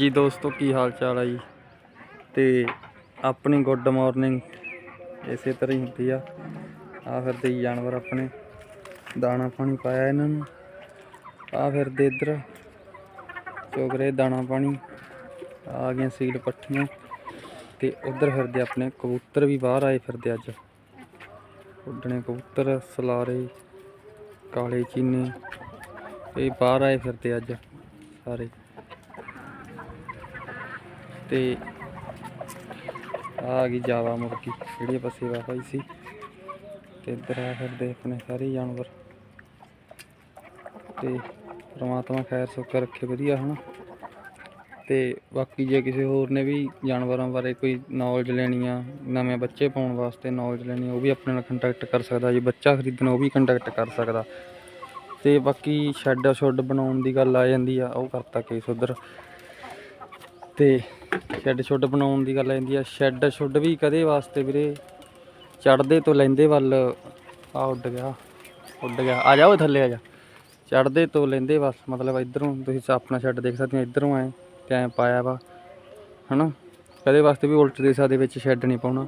ਜੀ ਦੋਸਤੋ, ਕੀ ਹਾਲ ਚਾਲ ਆ ਜੀ? ਤੇ ਆਪਣੀ ਗੁੱਡ ਮਾਰਨਿੰਗ ਇਸੇ ਤਰ੍ਹਾਂ ਹੀ ਹੁੰਦੀ ਆ। ਆ ਫਿਰਦੇ ਜੀ ਜਾਨਵਰ ਆਪਣੇ। ਦਾਣਾ ਪਾਣੀ ਪਾਇਆ ਇਹਨਾਂ ਨੂੰ। ਆ ਫਿਰਦੇ ਇੱਧਰ। ਚੁਗ ਰਹੇ ਦਾਣਾ ਪਾਣੀ। ਆ ਗਈਆਂ ਸੀਲ ਪੱਠੀਆਂ। ਤੇ ਉਧਰ ਫਿਰਦੇ ਆਪਣੇ ਕਬੂਤਰ ਵੀ ਬਾਹਰ ਆਏ ਫਿਰਦੇ ਅੱਜ। ਉੱਡਣੇ ਕਬੂਤਰ, ਸਲਾਰੇ, ਕਾਲੇ ਚੀਨੇ। ਇਹ ਬਾਹਰ ਆਏ ਫਿਰਦੇ ਅੱਜ ਸਾਰੇ। ਤੇ ਆ ਗਈ ਜਾਵਾ ਮੁਰਗੀ, ਜਿਹੜੀ ਆਪਾਂ ਸੇਵਾ ਪਾਈ ਸੀ। ਤੇ ਇੱਧਰ ਆ ਫਿਰਦੇ ਆਪਣੇ ਸਾਰੇ ਜਾਨਵਰ। ਤੇ ਪ੍ਰਮਾਤਮਾ ਖੈਰ ਸੁੱਖ ਰੱਖੇ, ਵਧੀਆ ਹਨਾ। ਤੇ ਬਾਕੀ ਜੇ ਕਿਸੇ ਹੋਰ ਨੇ ਵੀ ਜਾਨਵਰਾਂ ਬਾਰੇ ਕੋਈ ਨੌਲੇਜ ਲੈਣੀ ਆ, ਨਵੇਂ ਬੱਚੇ ਪਾਉਣ ਵਾਸਤੇ ਨੌਲੇਜ ਲੈਣੀ ਉਹ ਵੀ ਆਪਣੇ ਨਾਲ ਕੰਟੈਕਟ ਕਰ ਸਕਦਾ। ਜੇ ਬੱਚਾ ਖਰੀਦਣਾ, ਉਹ ਵੀ ਕੰਟੈਕਟ ਕਰ ਸਕਦਾ। ਤੇ ਬਾਕੀ ਸ਼ੈੱਡ ਸ਼ੁੱਡ ਬਣਾਉਣ ਦੀ ਗੱਲ ਆ ਜਾਂਦੀ ਆ, ਉਹ ਕਰਤਾ ਕੇਸ ਉਧਰ। ਤੇ ਸ਼ੈੱਡ ਸ਼ੁੱਡ ਬਣਾਉਣ ਦੀ ਗੱਲ ਆਉਂਦੀ ਆ। ਸ਼ੈੱਡ ਸ਼ੁੱਡ ਵੀ ਕਦੇ ਵਾਸਤੇ ਵੀਰੇ ਚੜਦੇ ਤੋਂ ਲੈਂਦੇ ਵੱਲ ਆ ਉੱਡ ਗਿਆ ਉੱਡ ਗਿਆ। ਆ ਜਾਓ ਥੱਲੇ, ਆ ਜਾ। ਚੜਦੇ ਤੋਂ ਲੈਂਦੇ ਬਸ ਮਤਲਬ ਇਧਰੋਂ ਤੁਸੀਂ ਆਪਣਾ ਸ਼ੈੱਡ ਦੇਖ ਸਕਦੇ ਹੋ, ਇਧਰੋਂ ਆਏ ਤੇ ਪਾਇਆ ਵਾ, ਹਨਾ? ਕਦੇ ਵਾਸਤੇ ਵੀ ਉਲਟ ਦਿਸ਼ਾ ਦੇ ਵਿੱਚ ਸ਼ੈੱਡ ਨਹੀਂ ਪਾਉਣਾ,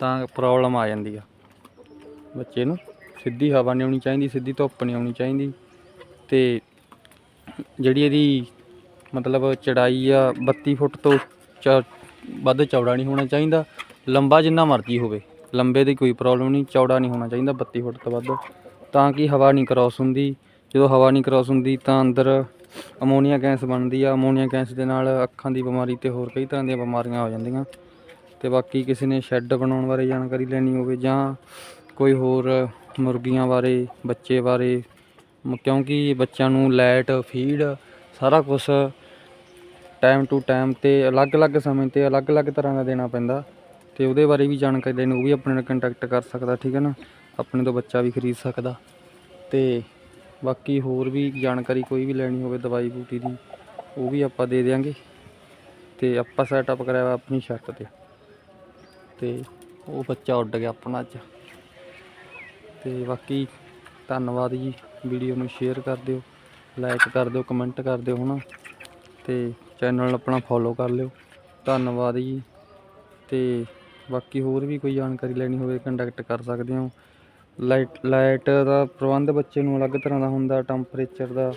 ਤਾਂ ਪ੍ਰੋਬਲਮ ਆ ਜਾਂਦੀ ਆ। ਬੱਚੇ ਨੂੰ ਸਿੱਧੀ ਹਵਾ ਨਹੀਂ ਆਉਣੀ ਚਾਹੀਦੀ, ਸਿੱਧੀ ਧੁੱਪ ਨਹੀਂ ਆਉਣੀ ਚਾਹੀਦੀ। ਤੇ ਜਿਹੜੀ ਇਹਦੀ ਮਤਲਬ ਚੜਾਈ ਆ 32 ਫੁੱਟ ਤੋਂ ਚ- ਵੱਧ ਚੌੜਾ ਨਹੀਂ ਹੋਣਾ ਚਾਹੀਦਾ। ਲੰਬਾ ਜਿੰਨਾ ਮਰਜ਼ੀ ਹੋਵੇ। ਲੰਬੇ ਦੀ ਕੋਈ ਪ੍ਰੋਬਲਮ ਨਹੀਂ, ਚੌੜਾ ਨਹੀਂ ਹੋਣਾ ਚਾਹੀਦਾ 32 ਫੁੱਟ ਤੋਂ ਵੱਧ। ਤਾਂ ਕਿ ਹਵਾ ਨਹੀਂ ਕ੍ਰਾਸ ਹੁੰਦੀ। ਜਦੋਂ ਹਵਾ ਨਹੀਂ ਕ੍ਰਾਸ ਹੁੰਦੀ ਤਾਂ ਅੰਦਰ ਅਮੋਨੀਆ ਗੈਸ ਬਣਦੀ ਆ। ਅਮੋਨੀਆ ਗੈਸ ਦੇ ਨਾਲ ਅੱਖਾਂ ਦੀ ਬਿਮਾਰੀ ਤੇ ਹੋਰ ਕਈ ਤਰ੍ਹਾਂ ਦੀਆਂ ਬਿਮਾਰੀਆਂ ਹੋ ਜਾਂਦੀਆਂ। ਤੇ ਬਾਕੀ ਕਿਸੇ ਨੇ ਸ਼ੈੱਡ ਬਣਾਉਣ ਬਾਰੇ ਜਾਣਕਾਰੀ ਲੈਣੀ ਹੋਵੇ ਜਾਂ ਕੋਈ ਹੋਰ ਮੁਰਗੀਆਂ ਬਾਰੇ, ਬੱਚੇ ਬਾਰੇ ਮ- ਕਿਉਂਕਿ ਬੱਚਿਆਂ ਨੂੰ ਲਾਈਟ ਫੀਡ ਸਾਰਾ ਕੁਝ ਟਾਈਮ ਟੂ ਟਾਈਮ ਤੇ ਅਲੱਗ-ਅਲੱਗ ਸਮੇਂ ਤੇ ਅਲੱਗ-ਅਲੱਗ ਤਰ੍ਹਾਂ ਦਾ ਦੇਣਾ ਪੈਂਦਾ ਤੇ ਉਹਦੇ ਬਾਰੇ ਵੀ ਜਾਣਕਾਰੀ ਲੈਣੀ ਉਹ ਵੀ ਆਪਣੇ ਨਾਲ ਕੰਟੈਕਟ ਕਰ ਸਕਦਾ, ਠੀਕ ਹੈ ਨਾ? ਆਪਣੇ ਤੋਂ ਬੱਚਾ ਵੀ ਖਰੀਦ ਸਕਦਾ। ਤੇ ਬਾਕੀ ਹੋਰ ਵੀ ਜਾਣਕਾਰੀ ਕੋਈ ਵੀ ਲੈਣੀ ਹੋਵੇ ਦਵਾਈ ਬੂਟੀ ਦੀ, ਉਹ ਵੀ ਆਪਾਂ ਦੇ ਦਿਆਂਗੇ। ਤੇ ਆਪਾਂ ਸੈਟਅਪ ਕਰਾਇਆ ਵਾ ਆਪਣੀ ਛੱਤ ਤੇ। ਤੇ ਉਹ ਬੱਚਾ ਉੱਡ ਗਿਆ ਆਪਣਾ ਅੱਜ। ਤੇ ਬਾਕੀ ਧੰਨਵਾਦ ਜੀ, ਵੀਡੀਓ ਨੂੰ ਸ਼ੇਅਰ ਕਰ ਦਿਓ ਲਾਈਕ ਕਰ ਦਿਓ ਕਮੈਂਟ ਕਰ ਦਿਓ ਹਨਾ ਤੇ ਚੈਨਲ ਆਪਣਾ ਫੋਲੋ ਕਰ ਲਿਓ। ਧੰਨਵਾਦ ਜੀ। ਤੇ ਬਾਕੀ ਹੋਰ ਵੀ ਕੋਈ ਜਾਣਕਾਰੀ ਲੈਣੀ ਹੋਵੇ ਕੰਟੈਕਟ ਕਰ ਸਕਦੇ ਹੋ। ਲਾਈਟ ਲਾਈਟ ਦਾ ਪ੍ਰਬੰਧ ਬੱਚੇ ਨੂੰ ਅਲੱਗ ਤਰ੍ਹਾਂ ਦਾ ਹੁੰਦਾ ਟੈਂਪਰੇਚਰ ਦਾ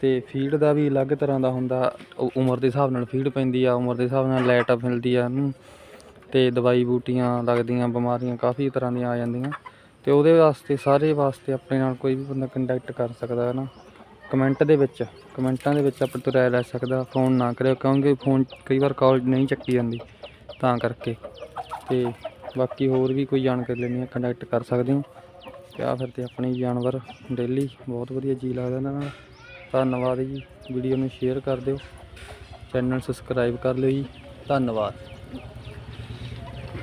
ਤੇ ਫੀਡ ਦਾ ਵੀ ਅਲੱਗ ਤਰ੍ਹਾਂ ਦਾ ਹੁੰਦਾ। ਉਮਰ ਦੇ ਹਿਸਾਬ ਨਾਲ ਫੀਡ ਪੈਂਦੀ ਆ, ਉਮਰ ਦੇ ਹਿਸਾਬ ਨਾਲ ਲਾਈਟ ਮਿਲਦੀ ਆ ਉਹਨੂੰ ਤੇ ਦਵਾਈ ਬੂਟੀਆਂ ਲੱਗਦੀਆਂ, ਬਿਮਾਰੀਆਂ ਕਾਫੀ ਤਰ੍ਹਾਂ ਦੀਆਂ ਆ ਜਾਂਦੀਆਂ। ਤੇ ਉਹਦੇ ਵਾਸਤੇ, ਸਾਰੇ ਵਾਸਤੇ ਆਪਣੇ ਨਾਲ ਕੋਈ ਵੀ ਬੰਦਾ ਕੰਟੈਕਟ ਕਰ ਸਕਦਾ ਹੈ ਨਾ। ਕਮੈਂਟ ਦੇ ਵਿੱਚ, ਕਮੈਂਟਾਂ ਦੇ ਵਿੱਚ ਆਪਣੇ ਤੋਂ ਰਾਏ ਲੈ ਸਕਦਾ, ਫੋਨ ਨਾ ਕਰਿਓ, ਕਿਉਂਕਿ ਫੋਨ ਕਈ ਵਾਰ ਕਾਲ ਨਹੀਂ ਚੱਕੀ ਜਾਂਦੀ, ਤਾਂ ਕਰਕੇ। ਤੇ ਬਾਕੀ ਹੋਰ ਵੀ ਕੋਈ ਜਾਣਕਾਰੀ ਲੈਣੀ ਹੈ ਕੰਟੈਕਟ ਕਰ ਸਕਦੇ ਹੋ। ਤੇ ਆ ਫਿਰ ਤੇ ਆਪਣੇ ਜਾਨਵਰ ਡੇਲੀ, ਬਹੁਤ ਵਧੀਆ ਜੀ ਲੱਗਦਾ ਇਹਨਾਂ ਨਾਲ। ਧੰਨਵਾਦ ਜੀ ਵੀਡੀਓ ਨੂੰ ਸ਼ੇਅਰ ਕਰ ਦਿਓ। ਚੈਨਲ ਸਬਸਕ੍ਰਾਈਬ ਕਰ ਲਿਓ ਜੀ। ਧੰਨਵਾਦ।